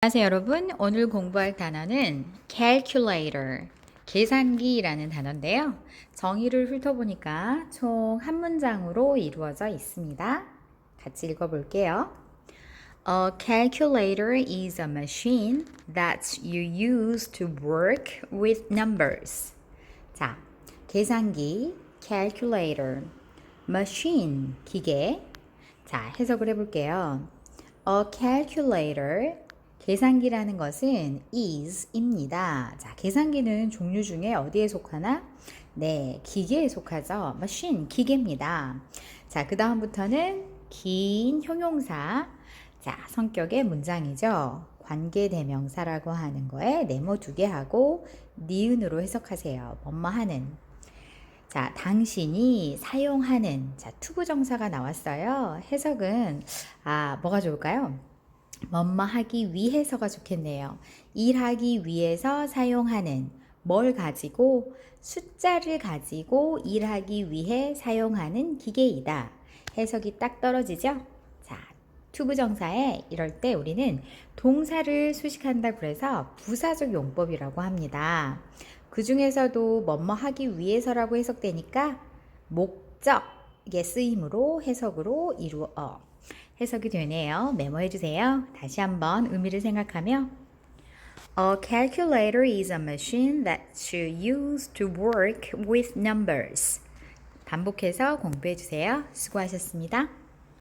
안녕하세요 여러분 오늘 공부할 단어는 calculator 계산기라는 단어인데요 정의를 훑어보니까 총 한 문장으로 이루어져 있습니다 같이 읽어볼게요 A calculator is a machine that you use to work with numbers 자 계산기 calculator machine 기계 자 해석을 해볼게요 A calculator 계산기라는 것은 is입니다. 자, 계산기는 종류 중에 어디에 속하나? 네, 기계에 속하죠. machine, 기계입니다. 자, 그 다음부터는 긴 형용사. 자, 성격의 문장이죠. 관계대명사라고 하는 거에 네모 두 개 하고 니은으로 해석하세요. 뭐뭐 하는. 자, 당신이 사용하는. 자, 투부정사가 나왔어요. 해석은, 아, 뭐가 좋을까요? 뭐뭐 하기 위해서가 좋겠네요. 일하기 위해서 사용하는 뭘 가지고 숫자를 가지고 일하기 위해 사용하는 기계이다. 해석이 딱 떨어지죠? 자, 투부정사에 이럴 때 우리는 동사를 수식한다 그래서 부사적 용법이라고 합니다. 그 중에서도 뭐뭐 하기 위해서라고 해석되니까 목적의 쓰임으로 해석으로 이루어 해석이 되네요. 메모해 주세요. 다시 한번 의미를 생각하며 A calculator is a machine that you use to work with numbers. 반복해서 공부해 주세요. 수고하셨습니다.